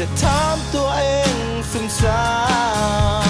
แต่ถามตัวเองซ้ำ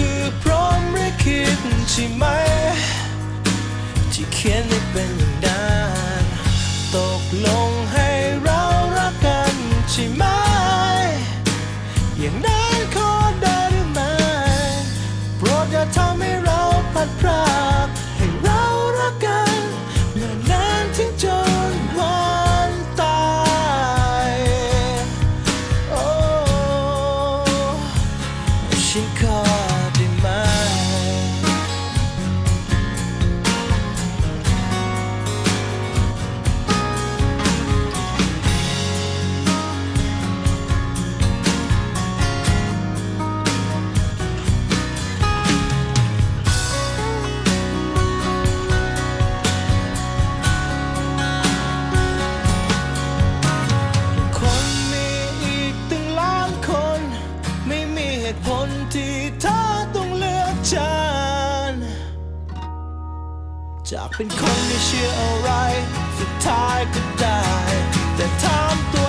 ื ใช่ไหม ที่เขียนให้เป็นอย่างนั้นตกลงให้เรารักกันใช่ไหม อย่างนั้นขอได้หรือไม่ โปรดอย่าทำให้เราพัดพราก จากเป็นคนที่เชื่ออะไร สุดท้ายก็ได้ แต่ถ้า